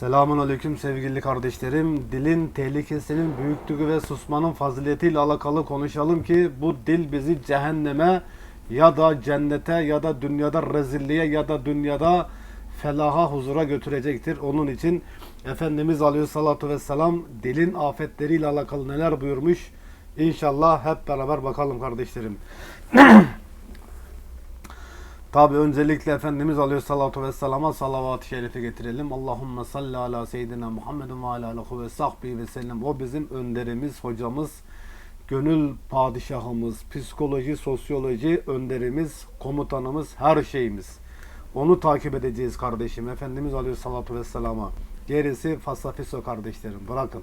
Selamun Aleyküm sevgili kardeşlerim. Dilin tehlikesinin büyüklüğü ve susmanın faziletiyle alakalı konuşalım ki bu dil bizi cehenneme ya da cennete ya da dünyada rezilliğe ya da dünyada felaha huzura götürecektir. Onun için Efendimiz Aleyhisselatü Vesselam dilin afetleriyle alakalı neler buyurmuş? İnşallah hep beraber bakalım kardeşlerim. Tabi öncelikle Efendimiz Aleyhisselatü Vesselam'a salavat-ı şerifi getirelim. Allahümme salli ala seyyidina Muhammedin ve ala alihi ve sahbihi ve sellem. O bizim önderimiz, hocamız, gönül padişahımız, psikoloji, sosyoloji önderimiz, komutanımız, her şeyimiz. Onu takip edeceğiz kardeşim. Efendimiz Aleyhisselatü Vesselam'a. Gerisi fasafiso kardeşlerim. Bırakın.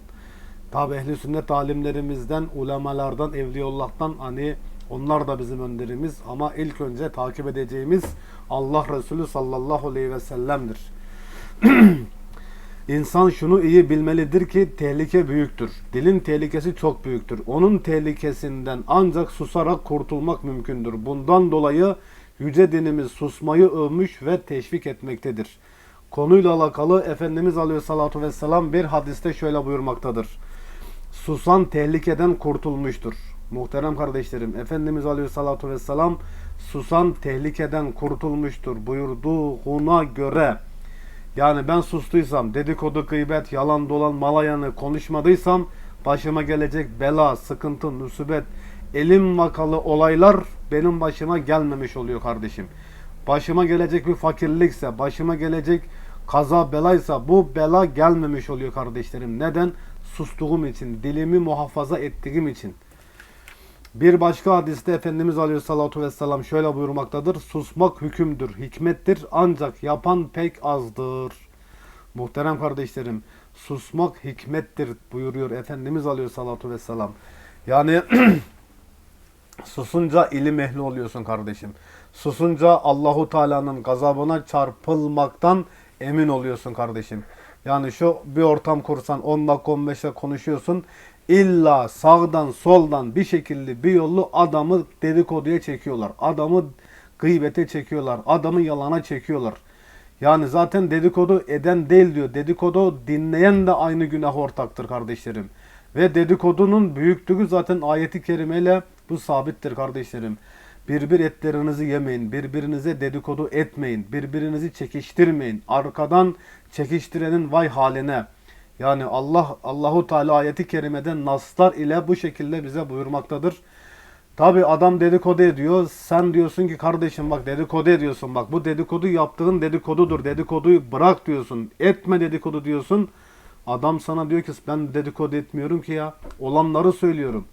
Tabi ehli sünnet alimlerimizden, ulemalardan, evliyaullah'tan hani onlar da bizim önderimiz ama ilk önce takip edeceğimiz Allah Resulü sallallahu aleyhi ve sellem'dir. İnsan şunu iyi bilmelidir ki tehlike büyüktür. Dilin tehlikesi çok büyüktür. Onun tehlikesinden ancak susarak kurtulmak mümkündür. Bundan dolayı yüce dinimiz susmayı övmüş ve teşvik etmektedir. Konuyla alakalı Efendimiz Aleyhisselatü Vesselam bir hadiste şöyle buyurmaktadır. Susan tehlikeden kurtulmuştur. Muhterem kardeşlerim, Efendimiz Aleyhisselatü Vesselam susan tehlikeden kurtulmuştur buyurduğuna göre yani ben sustuysam, dedikodu, gıybet, yalan dolan, malayanı konuşmadıysam başıma gelecek bela, sıkıntı, musibet, elim vakalı olaylar benim başıma gelmemiş oluyor kardeşim. Başıma gelecek bir fakirlikse, başıma gelecek kaza belaysa bu bela gelmemiş oluyor kardeşlerim. Neden? Sustuğum için, dilimi muhafaza ettiğim için. Bir başka hadiste Efendimiz Aleyhisselatü Vesselam şöyle buyurmaktadır. Susmak hükümdür, hikmettir ancak yapan pek azdır. Muhterem kardeşlerim, susmak hikmettir buyuruyor Efendimiz Aleyhisselatü Vesselam. Yani susunca ilim ehli oluyorsun kardeşim. Susunca Allahu Teala'nın gazabına çarpılmaktan emin oluyorsun kardeşim. Yani şu bir ortam kursan 10 dakika 15 dakika konuşuyorsun. İlla sağdan soldan bir şekilde bir yollu adamı dedikoduya çekiyorlar. Adamı gıybete çekiyorlar. Adamı yalana çekiyorlar. Yani zaten dedikodu eden değil diyor. Dedikodu dinleyen de aynı günah ortaktır kardeşlerim. Ve dedikodunun büyüklüğü zaten ayeti kerimeyle bu sabittir kardeşlerim. Birbir etlerinizi yemeyin, birbirinize dedikodu etmeyin, birbirinizi çekiştirmeyin. Arkadan çekiştirenin vay haline. Yani Allah Allahu Teala ayeti kerimede naslar ile bu şekilde bize buyurmaktadır. Tabi adam dedikodu ediyor. Sen diyorsun ki kardeşim bak dedikodu ediyorsun. Bak bu dedikodu yaptığın dedikodudur. Dedikoduyu bırak diyorsun. Etme dedikodu diyorsun. Adam sana diyor ki ben dedikodu etmiyorum ki ya. Olanları söylüyorum.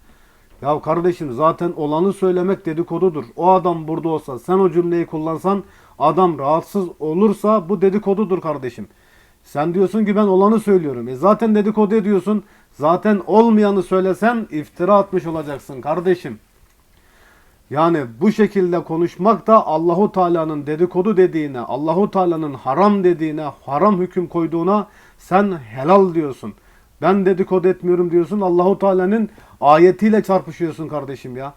Ya kardeşim zaten olanı söylemek dedikodudur. O adam burada olsa sen o cümleyi kullansan adam rahatsız olursa bu dedikodudur kardeşim. Sen diyorsun ki ben olanı söylüyorum. E zaten dedikodu ediyorsun. Zaten olmayanı söylesen iftira atmış olacaksın kardeşim. Yani bu şekilde konuşmak da Allahu Teala'nın dedikodu dediğine, Allahu Teala'nın haram dediğine, haram hüküm koyduğuna sen helal diyorsun. Ben dedikodu etmiyorum diyorsun. Allahu Teala'nın ayetiyle çarpışıyorsun kardeşim ya.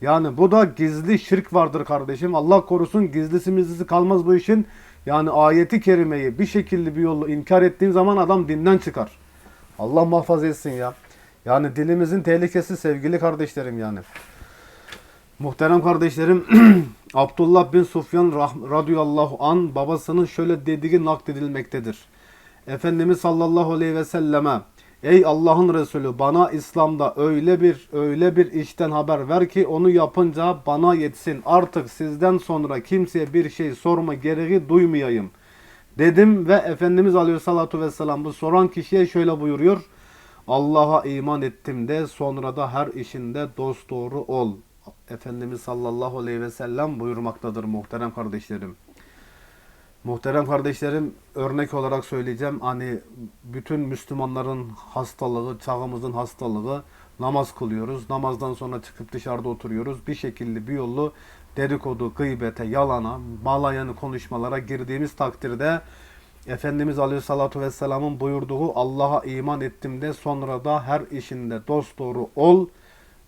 Yani bu da gizli şirk vardır kardeşim. Allah korusun gizlisi mizlisi kalmaz bu işin. Yani ayeti kerimeyi bir şekilde bir yolla inkar ettiğin zaman adam dinden çıkar. Allah muhafaza etsin ya. Yani dilimizin tehlikesi sevgili kardeşlerim yani. Muhterem kardeşlerim Abdullah bin Sufyan radıyallahu an babasının şöyle dediği nakledilmektedir. Efendimiz sallallahu aleyhi ve selleme Ey Allah'ın Resulü bana İslam'da öyle bir öyle bir işten haber ver ki onu yapınca bana yetsin. Artık sizden sonra kimseye bir şey sorma gereği duymayayım. Dedim ve Efendimiz Aleyhissalatu vesselam bu soran kişiye şöyle buyuruyor. Allah'a iman ettim de sonra da her işinde dost doğru ol. Efendimiz sallallahu aleyhi ve sellem buyurmaktadır muhterem kardeşlerim. Muhterem kardeşlerim örnek olarak söyleyeceğim hani bütün Müslümanların hastalığı, çağımızın hastalığı namaz kılıyoruz. Namazdan sonra çıkıp dışarıda oturuyoruz. Bir şekilde bir yollu dedikodu, gıybete, yalana, malayanı konuşmalara girdiğimiz takdirde Efendimiz Aleyhisselatü Vesselam'ın buyurduğu Allah'a iman ettim de sonra da her işinde dost doğru ol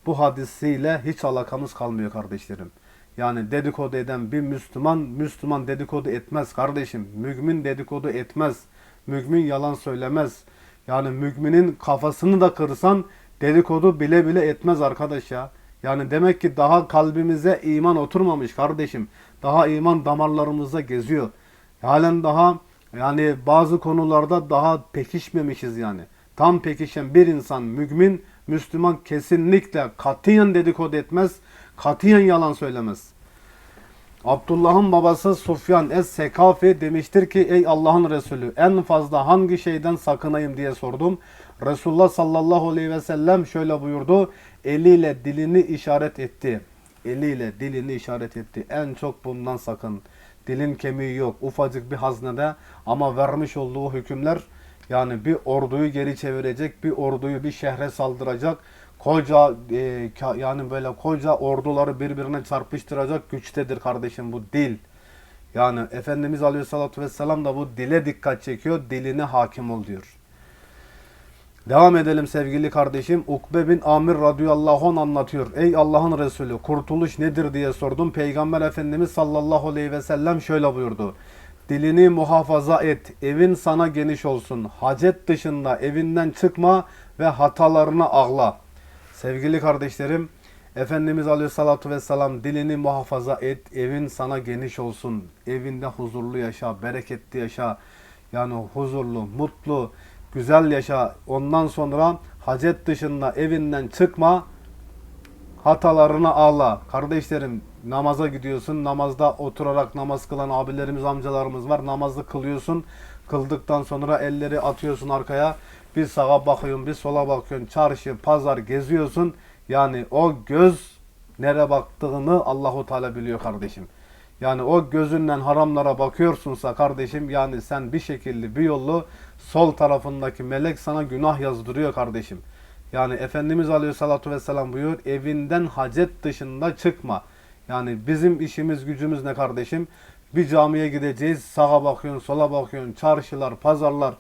bu hadisiyle hiç alakamız kalmıyor kardeşlerim. Yani dedikodu eden bir Müslüman, Müslüman dedikodu etmez kardeşim. Mümin dedikodu etmez. Mümin yalan söylemez. Yani müminin kafasını da kırsan dedikodu bile bile etmez arkadaş ya. Yani demek ki daha kalbimize iman oturmamış kardeşim. Daha iman damarlarımızda geziyor. Halen daha yani bazı konularda daha pekişmemişiz yani. Tam pekişen bir insan mümin, Müslüman kesinlikle katiyen dedikodu etmez, katiyen yalan söylemez. Abdullah'ın babası Sufyan es-Sekafi demiştir ki ey Allah'ın Resulü en fazla hangi şeyden sakınayım diye sordum. Resulullah sallallahu aleyhi ve sellem şöyle buyurdu. Eliyle dilini işaret etti. Eliyle dilini işaret etti. En çok bundan sakın. Dilin kemiği yok. Ufacık bir haznede ama vermiş olduğu hükümler yani bir orduyu geri çevirecek, bir orduyu bir şehre saldıracak, koca e, yani böyle koca orduları birbirine çarpıştıracak güçtedir kardeşim bu dil. Yani Efendimiz Aleyhisselatü Vesselam da bu dile dikkat çekiyor. Diline hakim ol diyor. Devam edelim sevgili kardeşim. Ukbe bin Amir radıyallahu anh anlatıyor. Ey Allah'ın Resulü kurtuluş nedir diye sordum. Peygamber Efendimiz sallallahu aleyhi ve sellem şöyle buyurdu. Dilini muhafaza et. Evin sana geniş olsun. Hacet dışında evinden çıkma ve hatalarına ağla. Sevgili kardeşlerim, Efendimiz Aleyhisselatü Vesselam dilini muhafaza et, evin sana geniş olsun, evinde huzurlu yaşa, bereketli yaşa, yani huzurlu, mutlu, güzel yaşa. Ondan sonra hacet dışında evinden çıkma, hatalarına ağla. Kardeşlerim namaza gidiyorsun. Namazda oturarak namaz kılan abilerimiz, amcalarımız var. Namazı kılıyorsun. Kıldıktan sonra elleri atıyorsun arkaya. Bir sağa bakıyorsun, bir sola bakıyorsun. Çarşı, pazar geziyorsun. Yani o göz nereye baktığını Allahu Teala biliyor kardeşim. Yani o gözünden haramlara bakıyorsunsa kardeşim yani sen bir şekilde bir yollu sol tarafındaki melek sana günah yazdırıyor kardeşim. Yani Efendimiz Aleyhisselatü Vesselam buyuruyor evinden hacet dışında çıkma. Yani bizim işimiz gücümüz ne kardeşim? Bir camiye gideceğiz sağa bakıyorsun sola bakıyorsun çarşılar pazarlar.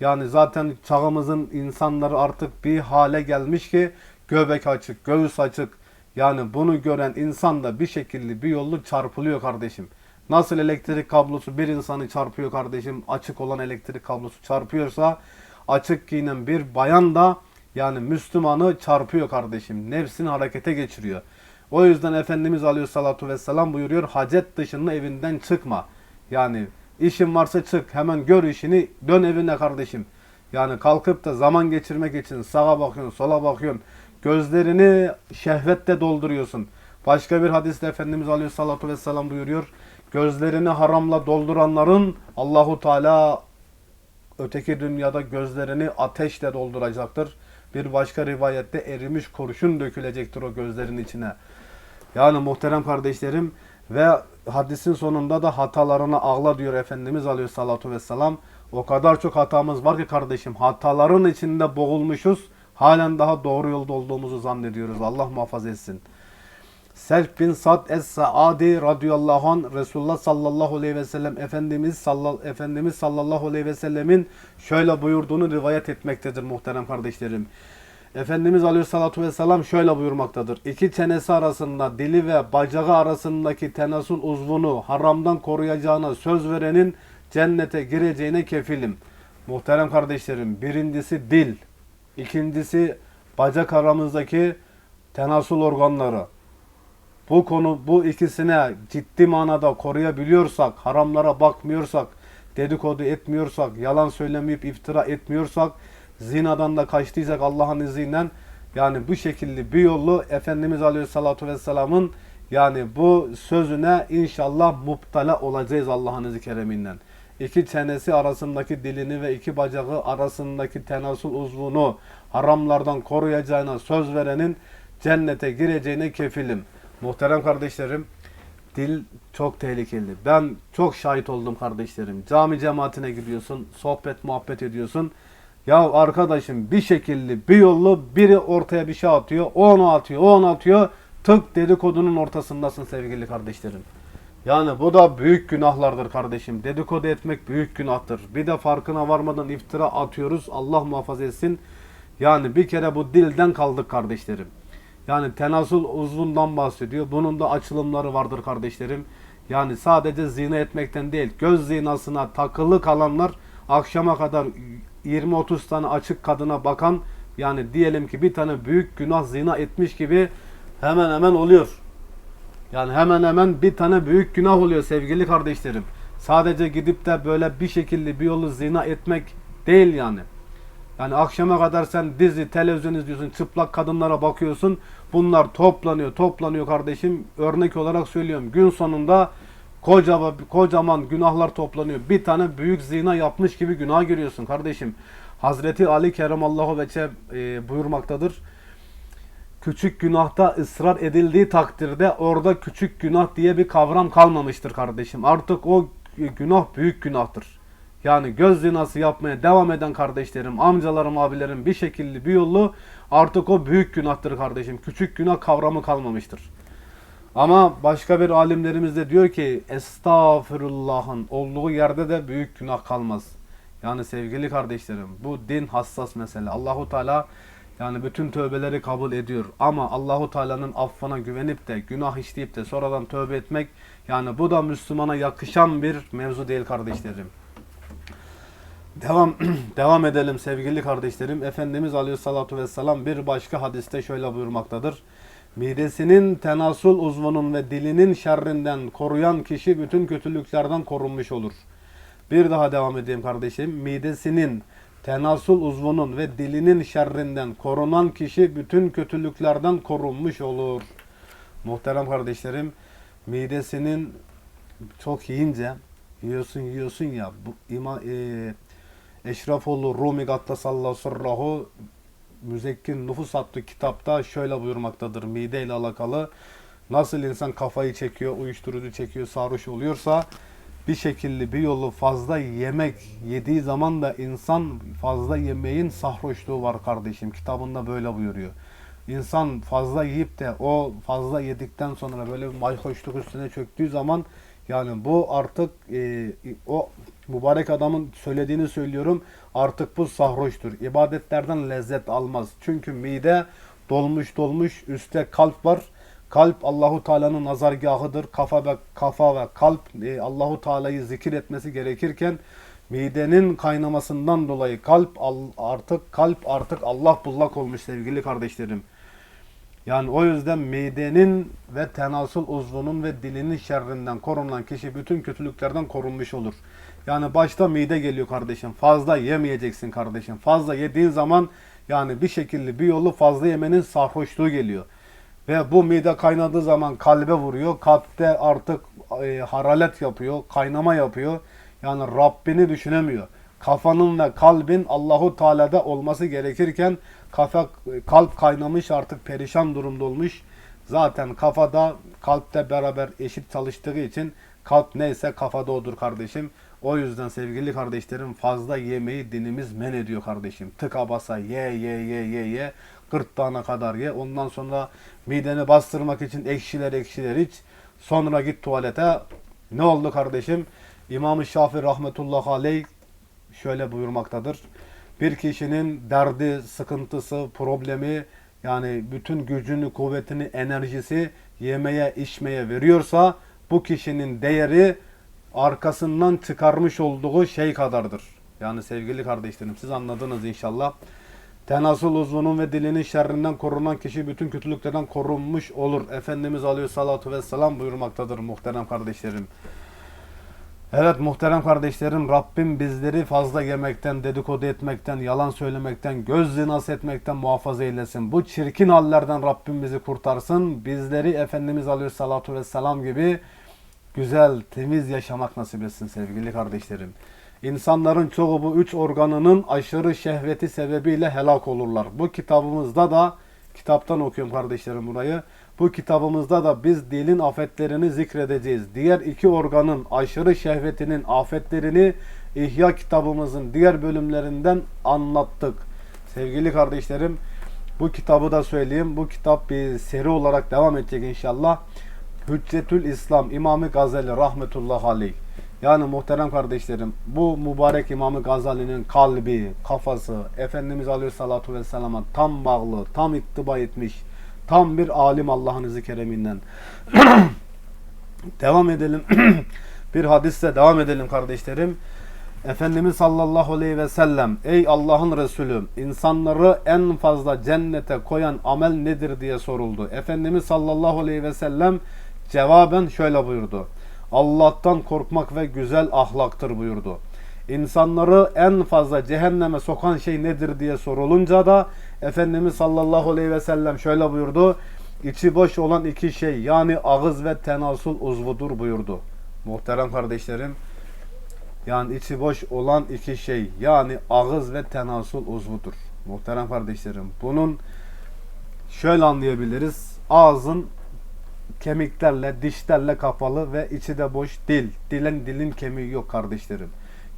Yani zaten çağımızın insanları artık bir hale gelmiş ki göbek açık göğüs açık. Yani bunu gören insan da bir şekilde bir yollu çarpılıyor kardeşim. Nasıl elektrik kablosu bir insanı çarpıyor kardeşim açık olan elektrik kablosu çarpıyorsa açık giyinen bir bayan da yani Müslümanı çarpıyor kardeşim. Nefsini harekete geçiriyor. O yüzden Efendimiz Aleyhisselatü Vesselam buyuruyor hacet dışında evinden çıkma. Yani işin varsa çık hemen gör işini dön evine kardeşim. Yani kalkıp da zaman geçirmek için sağa bakıyorsun sola bakıyorsun. Gözlerini şehvetle dolduruyorsun. Başka bir hadiste Efendimiz Aleyhisselatü Vesselam buyuruyor. Gözlerini haramla dolduranların Allahu Teala öteki dünyada gözlerini ateşle dolduracaktır. Bir başka rivayette erimiş kurşun dökülecektir o gözlerin içine. Yani muhterem kardeşlerim ve hadisin sonunda da hatalarına ağla diyor Efendimiz Aleyhisselatü Vesselam. O kadar çok hatamız var ki kardeşim hataların içinde boğulmuşuz. Halen daha doğru yolda olduğumuzu zannediyoruz. Allah muhafaza etsin. Self bin Sad es-Saadi radıyallahu an Resulullah sallallahu aleyhi ve sellem Efendimiz sallallahu Efendimiz sallallahu aleyhi ve sellemin şöyle buyurduğunu rivayet etmektedir muhterem kardeşlerim. Efendimiz aleyhissalatu vesselam şöyle buyurmaktadır. İki çenesi arasında dili ve bacağı arasındaki tenasul uzvunu haramdan koruyacağına söz verenin cennete gireceğine kefilim. Muhterem kardeşlerim birincisi dil, ikincisi bacak aramızdaki tenasul organları. Bu konu bu ikisine ciddi manada koruyabiliyorsak, haramlara bakmıyorsak, dedikodu etmiyorsak, yalan söylemeyip iftira etmiyorsak, zinadan da kaçtıysak Allah'ın izniyle yani bu şekilde bir yolu Efendimiz Aleyhisselatü Vesselam'ın yani bu sözüne inşallah muptala olacağız Allah'ın izni kereminden. İki çenesi arasındaki dilini ve iki bacağı arasındaki tenasul uzvunu haramlardan koruyacağına söz verenin cennete gireceğine kefilim. Muhterem kardeşlerim, dil çok tehlikeli. Ben çok şahit oldum kardeşlerim. Cami cemaatine gidiyorsun, sohbet muhabbet ediyorsun. Ya arkadaşım bir şekilde bir yollu biri ortaya bir şey atıyor, o onu atıyor, o onu atıyor. Tık dedikodunun ortasındasın sevgili kardeşlerim. Yani bu da büyük günahlardır kardeşim. Dedikodu etmek büyük günahtır. Bir de farkına varmadan iftira atıyoruz. Allah muhafaza etsin. Yani bir kere bu dilden kaldık kardeşlerim. Yani tenasul uzvundan bahsediyor. Bunun da açılımları vardır kardeşlerim. Yani sadece zina etmekten değil, göz zinasına takılı kalanlar akşama kadar 20-30 tane açık kadına bakan yani diyelim ki bir tane büyük günah zina etmiş gibi hemen hemen oluyor. Yani hemen hemen bir tane büyük günah oluyor sevgili kardeşlerim. Sadece gidip de böyle bir şekilde bir yolu zina etmek değil yani. Yani akşama kadar sen dizi, televizyon izliyorsun, çıplak kadınlara bakıyorsun. Bunlar toplanıyor, toplanıyor kardeşim. Örnek olarak söylüyorum. Gün sonunda kocaman, kocaman günahlar toplanıyor. Bir tane büyük zina yapmış gibi günah görüyorsun kardeşim. Hazreti Ali Keremallahu Veçe e, buyurmaktadır. Küçük günahta ısrar edildiği takdirde orada küçük günah diye bir kavram kalmamıştır kardeşim. Artık o günah büyük günahtır. Yani göz zinası yapmaya devam eden kardeşlerim, amcalarım, abilerim bir şekilde bir yolu artık o büyük günahtır kardeşim. Küçük günah kavramı kalmamıştır. Ama başka bir alimlerimiz de diyor ki estağfirullahın olduğu yerde de büyük günah kalmaz. Yani sevgili kardeşlerim bu din hassas mesele. Allahu Teala yani bütün tövbeleri kabul ediyor. Ama Allahu Teala'nın affına güvenip de günah işleyip de sonradan tövbe etmek yani bu da Müslümana yakışan bir mevzu değil kardeşlerim. Devam devam edelim sevgili kardeşlerim. Efendimiz Aleyhissalatu vesselam bir başka hadiste şöyle buyurmaktadır. Midesinin tenasul uzvunun ve dilinin şerrinden koruyan kişi bütün kötülüklerden korunmuş olur. Bir daha devam edeyim kardeşim. Midesinin tenasul uzvunun ve dilinin şerrinden korunan kişi bütün kötülüklerden korunmuş olur. Muhterem kardeşlerim, midesinin çok yiyince yiyorsun yiyorsun ya bu ima, e, Eşrefoğlu Rumi Gattasallahu Sırrahu Müzekkin Nüfus adlı kitapta şöyle buyurmaktadır mide ile alakalı. Nasıl insan kafayı çekiyor, uyuşturucu çekiyor, sarhoş oluyorsa bir şekilde bir yolu fazla yemek yediği zaman da insan fazla yemeğin sarhoşluğu var kardeşim. Kitabında böyle buyuruyor. İnsan fazla yiyip de o fazla yedikten sonra böyle bir mayhoşluk üstüne çöktüğü zaman yani bu artık e, o mübarek adamın söylediğini söylüyorum. Artık bu sarhoştur. İbadetlerden lezzet almaz. Çünkü mide dolmuş dolmuş üstte kalp var. Kalp Allahu Teala'nın nazargahıdır. Kafa ve kafa ve kalp e, Allahu Teala'yı zikir etmesi gerekirken midenin kaynamasından dolayı kalp al- artık kalp artık Allah bullak olmuş sevgili kardeşlerim. Yani o yüzden midenin ve tenasül uzvunun ve dilinin şerrinden korunan kişi bütün kötülüklerden korunmuş olur. Yani başta mide geliyor kardeşim. Fazla yemeyeceksin kardeşim. Fazla yediğin zaman yani bir şekilde bir yolu fazla yemenin sarhoşluğu geliyor. Ve bu mide kaynadığı zaman kalbe vuruyor. Kalpte artık e, haralet yapıyor, kaynama yapıyor. Yani Rabbini düşünemiyor. Kafanın ve kalbin Allahu Teala'da olması gerekirken kafa kalp kaynamış artık perişan durumda olmuş. Zaten kafada kalpte beraber eşit çalıştığı için kalp neyse kafada odur kardeşim. O yüzden sevgili kardeşlerim fazla yemeği dinimiz men ediyor kardeşim. Tıka basa ye ye ye ye ye. Gırtlağına kadar ye. Ondan sonra mideni bastırmak için ekşiler ekşiler iç. Sonra git tuvalete. Ne oldu kardeşim? İmam-ı Şafii rahmetullahi aleyh şöyle buyurmaktadır. Bir kişinin derdi, sıkıntısı, problemi yani bütün gücünü, kuvvetini, enerjisi yemeye, içmeye veriyorsa bu kişinin değeri arkasından çıkarmış olduğu şey kadardır. Yani sevgili kardeşlerim siz anladınız inşallah. Tenasül uzvunun ve dilinin şerrinden korunan kişi bütün kötülüklerden korunmuş olur. Efendimiz Aleyhissalatu Vesselam buyurmaktadır muhterem kardeşlerim. Evet muhterem kardeşlerim Rabbim bizleri fazla yemekten, dedikodu etmekten, yalan söylemekten, göz zinası etmekten muhafaza eylesin. Bu çirkin hallerden Rabbim bizi kurtarsın. Bizleri Efendimiz Aleyhissalatu Vesselam gibi güzel, temiz yaşamak nasip etsin sevgili kardeşlerim. İnsanların çoğu bu üç organının aşırı şehveti sebebiyle helak olurlar. Bu kitabımızda da, kitaptan okuyorum kardeşlerim burayı. Bu kitabımızda da biz dilin afetlerini zikredeceğiz. Diğer iki organın aşırı şehvetinin afetlerini İhya kitabımızın diğer bölümlerinden anlattık. Sevgili kardeşlerim bu kitabı da söyleyeyim. Bu kitap bir seri olarak devam edecek inşallah. Hüccetül İslam İmam-ı Gazali rahmetullahi aleyh. Yani muhterem kardeşlerim bu mübarek İmam-ı Gazali'nin kalbi, kafası Efendimiz Aleyhissalatu Vesselam'a tam bağlı, tam ittiba etmiş, tam bir alim Allah'ın izi kereminden. devam edelim. bir hadiste devam edelim kardeşlerim. Efendimiz sallallahu aleyhi ve sellem ey Allah'ın Resulü insanları en fazla cennete koyan amel nedir diye soruldu. Efendimiz sallallahu aleyhi ve sellem cevaben şöyle buyurdu. Allah'tan korkmak ve güzel ahlaktır buyurdu. İnsanları en fazla cehenneme sokan şey nedir diye sorulunca da Efendimiz sallallahu aleyhi ve sellem şöyle buyurdu. İçi boş olan iki şey yani ağız ve tenasul uzvudur buyurdu. Muhterem kardeşlerim yani içi boş olan iki şey yani ağız ve tenasul uzvudur. Muhterem kardeşlerim bunun şöyle anlayabiliriz. Ağzın kemiklerle, dişlerle kapalı ve içi de boş dil. Dilin dilin kemiği yok kardeşlerim.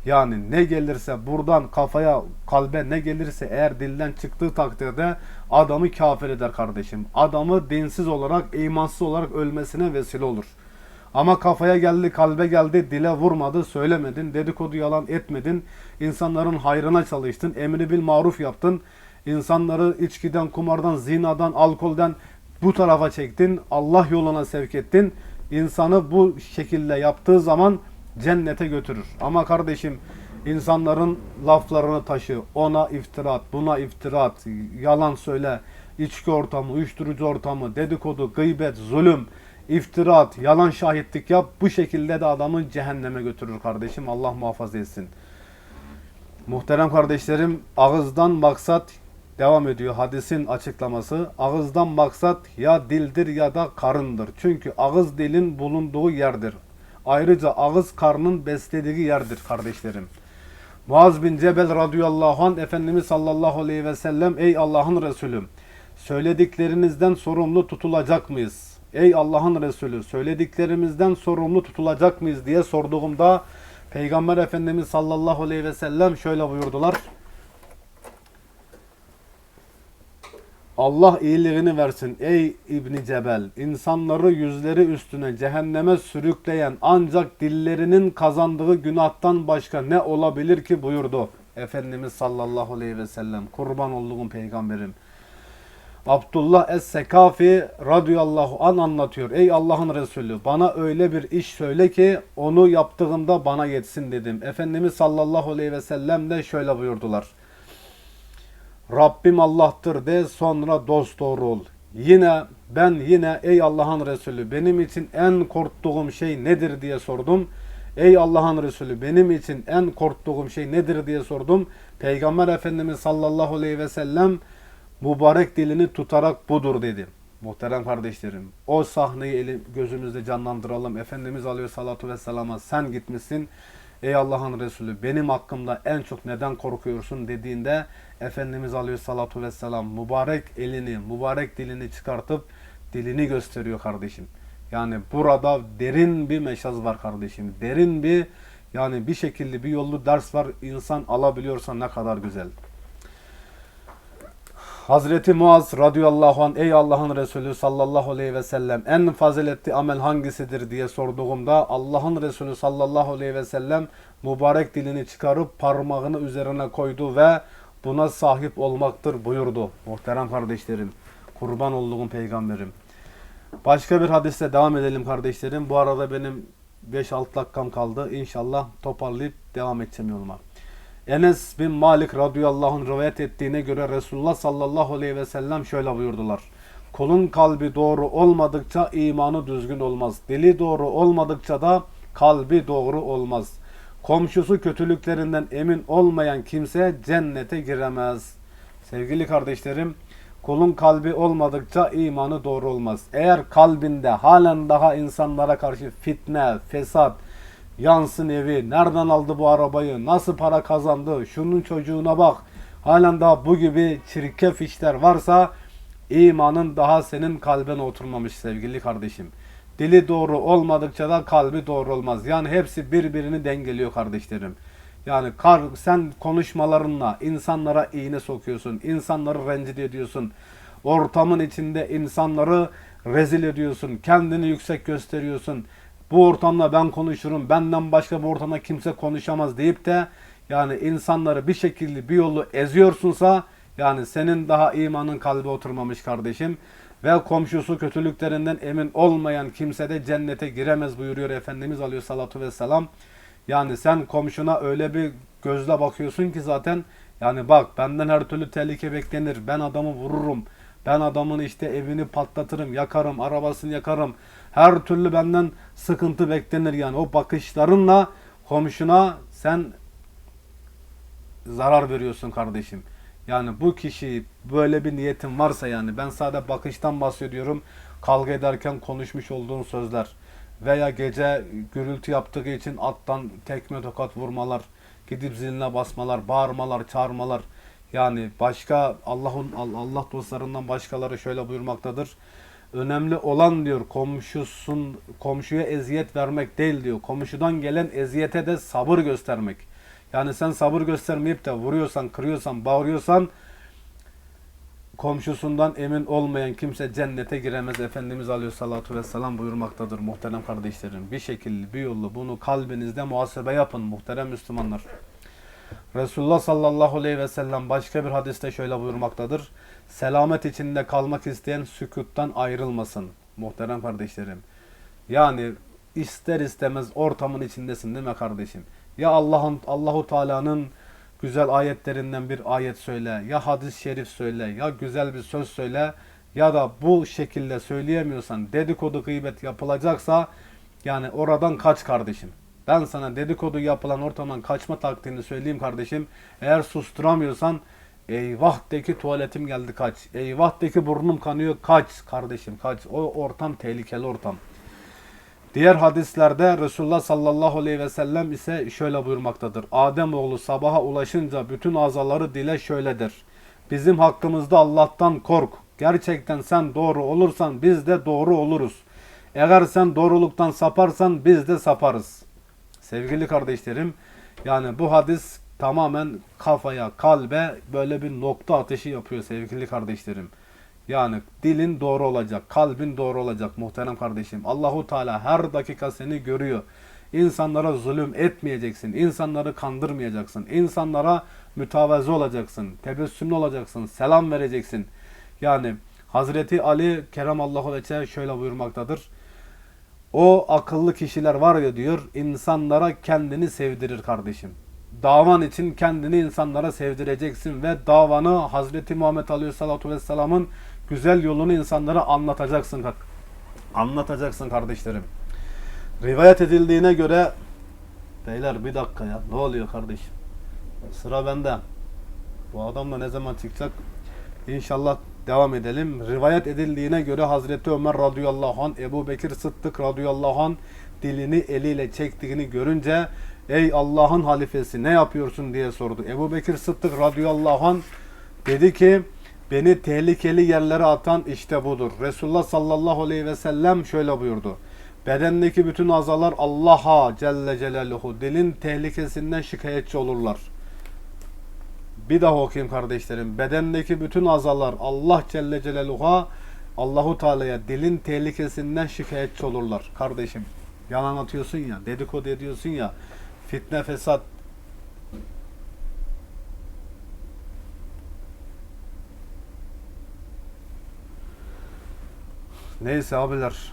Yani ne gelirse buradan kafaya, kalbe ne gelirse eğer dilden çıktığı takdirde adamı kafir eder kardeşim. Adamı dinsiz olarak, imansız olarak ölmesine vesile olur. Ama kafaya geldi, kalbe geldi, dile vurmadı, söylemedin, dedikodu yalan etmedin, insanların hayrına çalıştın, emri bil maruf yaptın, insanları içkiden, kumardan, zinadan, alkolden bu tarafa çektin, Allah yoluna sevk ettin. İnsanı bu şekilde yaptığı zaman cennete götürür. Ama kardeşim insanların laflarını taşı, ona iftira at, buna iftira at, yalan söyle, içki ortamı, uyuşturucu ortamı, dedikodu, gıybet, zulüm, iftira at, yalan şahitlik yap. Bu şekilde de adamı cehenneme götürür kardeşim. Allah muhafaza etsin. Muhterem kardeşlerim ağızdan maksat devam ediyor hadisin açıklaması. Ağızdan maksat ya dildir ya da karındır. Çünkü ağız dilin bulunduğu yerdir. Ayrıca ağız karnın beslediği yerdir kardeşlerim. Muaz bin Cebel radıyallahu anh Efendimiz sallallahu aleyhi ve sellem ey Allah'ın Resulü söylediklerinizden sorumlu tutulacak mıyız? Ey Allah'ın Resulü söylediklerimizden sorumlu tutulacak mıyız diye sorduğumda Peygamber Efendimiz sallallahu aleyhi ve sellem şöyle buyurdular. Allah iyiliğini versin ey İbni Cebel. İnsanları yüzleri üstüne cehenneme sürükleyen ancak dillerinin kazandığı günahtan başka ne olabilir ki buyurdu. Efendimiz sallallahu aleyhi ve sellem. Kurban olduğum peygamberim. Abdullah Es-Sekafi radıyallahu an anlatıyor. Ey Allah'ın Resulü bana öyle bir iş söyle ki onu yaptığımda bana yetsin dedim. Efendimiz sallallahu aleyhi ve sellem de şöyle buyurdular. Rabbim Allah'tır de sonra dost doğru ol. Yine ben yine ey Allah'ın Resulü benim için en korktuğum şey nedir diye sordum. Ey Allah'ın Resulü benim için en korktuğum şey nedir diye sordum. Peygamber Efendimiz sallallahu aleyhi ve sellem mübarek dilini tutarak budur dedi. Muhterem kardeşlerim o sahneyi eli, gözümüzde canlandıralım. Efendimiz aleyhissalatu vesselama sen gitmişsin. Ey Allah'ın Resulü benim hakkımda en çok neden korkuyorsun dediğinde Efendimiz aleyhissalatu vesselam mübarek elini, mübarek dilini çıkartıp dilini gösteriyor kardeşim. Yani burada derin bir meşaz var kardeşim. Derin bir yani bir şekilde bir yollu ders var. İnsan alabiliyorsa ne kadar güzel. Hazreti Muaz radıyallahu anh ey Allah'ın Resulü sallallahu aleyhi ve sellem en faziletli amel hangisidir diye sorduğumda Allah'ın Resulü sallallahu aleyhi ve sellem mübarek dilini çıkarıp parmağını üzerine koydu ve buna sahip olmaktır buyurdu. Muhterem kardeşlerim, kurban olduğum peygamberim. Başka bir hadiste devam edelim kardeşlerim. Bu arada benim 5-6 dakikam kaldı. İnşallah toparlayıp devam edeceğim yoluma. Enes bin Malik radıyallahu anh rivayet ettiğine göre Resulullah sallallahu aleyhi ve sellem şöyle buyurdular. Kulun kalbi doğru olmadıkça imanı düzgün olmaz. Dili doğru olmadıkça da kalbi doğru olmaz. Komşusu kötülüklerinden emin olmayan kimse cennete giremez. Sevgili kardeşlerim, kulun kalbi olmadıkça imanı doğru olmaz. Eğer kalbinde halen daha insanlara karşı fitne, fesat, yansın evi, nereden aldı bu arabayı, nasıl para kazandı, şunun çocuğuna bak, halen daha bu gibi çirkef işler varsa imanın daha senin kalbine oturmamış sevgili kardeşim. Dili doğru olmadıkça da kalbi doğru olmaz. Yani hepsi birbirini dengeliyor kardeşlerim. Yani kar, sen konuşmalarınla insanlara iğne sokuyorsun. insanları rencide ediyorsun. Ortamın içinde insanları rezil ediyorsun. Kendini yüksek gösteriyorsun. Bu ortamda ben konuşurum. Benden başka bu ortamda kimse konuşamaz deyip de yani insanları bir şekilde bir yolu eziyorsunsa yani senin daha imanın kalbi oturmamış kardeşim ve komşusu kötülüklerinden emin olmayan kimse de cennete giremez buyuruyor Efendimiz aleyhissalatu vesselam. Yani sen komşuna öyle bir gözle bakıyorsun ki zaten yani bak benden her türlü tehlike beklenir. Ben adamı vururum. Ben adamın işte evini patlatırım, yakarım, arabasını yakarım. Her türlü benden sıkıntı beklenir yani. O bakışlarınla komşuna sen zarar veriyorsun kardeşim. Yani bu kişi böyle bir niyetin varsa yani ben sadece bakıştan bahsediyorum. Kavga ederken konuşmuş olduğun sözler veya gece gürültü yaptığı için alttan tekme tokat vurmalar, gidip ziline basmalar, bağırmalar, çağırmalar. Yani başka Allah'ın Allah dostlarından başkaları şöyle buyurmaktadır. Önemli olan diyor komşusun komşuya eziyet vermek değil diyor. Komşudan gelen eziyete de sabır göstermek. Yani sen sabır göstermeyip de vuruyorsan, kırıyorsan, bağırıyorsan komşusundan emin olmayan kimse cennete giremez. Efendimiz Aleyhisselatü Vesselam buyurmaktadır muhterem kardeşlerim. Bir şekilde, bir yolla bunu kalbinizde muhasebe yapın muhterem Müslümanlar. Resulullah sallallahu aleyhi ve sellem başka bir hadiste şöyle buyurmaktadır. Selamet içinde kalmak isteyen sükuttan ayrılmasın muhterem kardeşlerim. Yani ister istemez ortamın içindesin değil mi kardeşim? Ya Allah'ın Allahu Teala'nın güzel ayetlerinden bir ayet söyle, ya hadis-i şerif söyle, ya güzel bir söz söyle ya da bu şekilde söyleyemiyorsan dedikodu gıybet yapılacaksa yani oradan kaç kardeşim. Ben sana dedikodu yapılan ortamdan kaçma taktiğini söyleyeyim kardeşim. Eğer susturamıyorsan eyvah de ki tuvaletim geldi kaç. Eyvah de ki burnum kanıyor kaç kardeşim kaç. O ortam tehlikeli ortam. Diğer hadislerde Resulullah sallallahu aleyhi ve sellem ise şöyle buyurmaktadır. Adem oğlu sabaha ulaşınca bütün azaları dile şöyledir. Bizim hakkımızda Allah'tan kork. Gerçekten sen doğru olursan biz de doğru oluruz. Eğer sen doğruluktan saparsan biz de saparız. Sevgili kardeşlerim, yani bu hadis tamamen kafaya, kalbe böyle bir nokta ateşi yapıyor sevgili kardeşlerim. Yani dilin doğru olacak, kalbin doğru olacak muhterem kardeşim. Allahu Teala her dakika seni görüyor. İnsanlara zulüm etmeyeceksin, insanları kandırmayacaksın, insanlara mütevazi olacaksın, tebessümlü olacaksın, selam vereceksin. Yani Hazreti Ali Keremallahu Veçe şöyle buyurmaktadır. O akıllı kişiler var ya diyor, insanlara kendini sevdirir kardeşim. Davan için kendini insanlara sevdireceksin ve davanı Hazreti Muhammed Aleyhisselatü Vesselam'ın güzel yolunu insanlara anlatacaksın. Anlatacaksın kardeşlerim. Rivayet edildiğine göre beyler bir dakika ya ne oluyor kardeşim? Sıra bende. Bu adam da ne zaman çıkacak? İnşallah devam edelim. Rivayet edildiğine göre Hazreti Ömer radıyallahu anh Ebu Bekir Sıddık radıyallahu anh dilini eliyle çektiğini görünce ey Allah'ın halifesi ne yapıyorsun diye sordu. Ebu Bekir Sıddık radıyallahu anh dedi ki beni tehlikeli yerlere atan işte budur. Resulullah sallallahu aleyhi ve sellem şöyle buyurdu. Bedendeki bütün azalar Allah'a Celle Celaluhu dilin tehlikesinden şikayetçi olurlar. Bir daha okuyayım kardeşlerim. Bedendeki bütün azalar Allah Celle Celaluhu'ya Allahu Teala'ya dilin tehlikesinden şikayetçi olurlar. Kardeşim yalan atıyorsun ya, dedikodu ediyorsun ya, fitne fesat Neyse abiler.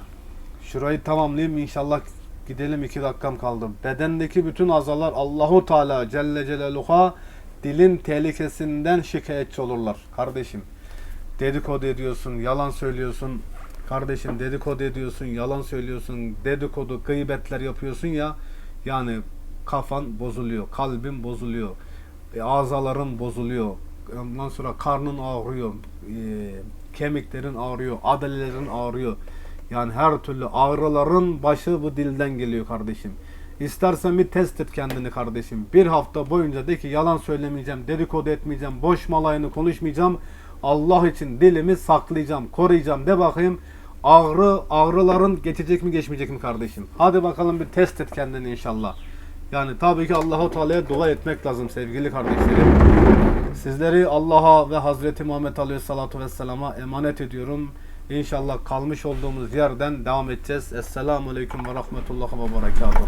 Şurayı tamamlayayım inşallah gidelim iki dakikam kaldı. Bedendeki bütün azalar Allahu Teala Celle Celaluhu'ya dilin tehlikesinden şikayetçi olurlar. Kardeşim dedikodu ediyorsun, yalan söylüyorsun. Kardeşim dedikodu ediyorsun, yalan söylüyorsun, dedikodu, gıybetler yapıyorsun ya. Yani kafan bozuluyor, kalbin bozuluyor, e, azaların bozuluyor. Ondan sonra karnın ağrıyor, e, kemiklerin ağrıyor, adalelerin ağrıyor. Yani her türlü ağrıların başı bu dilden geliyor kardeşim. İstersen bir test et kendini kardeşim. Bir hafta boyunca de ki yalan söylemeyeceğim, dedikodu etmeyeceğim, boş malayını konuşmayacağım. Allah için dilimi saklayacağım, koruyacağım de bakayım. Ağrı, ağrıların geçecek mi geçmeyecek mi kardeşim? Hadi bakalım bir test et kendini inşallah. Yani tabii ki Allahu Teala'ya dua etmek lazım sevgili kardeşlerim. Sizleri Allah'a ve Hazreti Muhammed Aleyhisselatü Vesselam'a emanet ediyorum. İnşallah kalmış olduğumuz yerden devam edeceğiz. Esselamu Aleyküm ve Rahmetullahi ve Berekatuhu.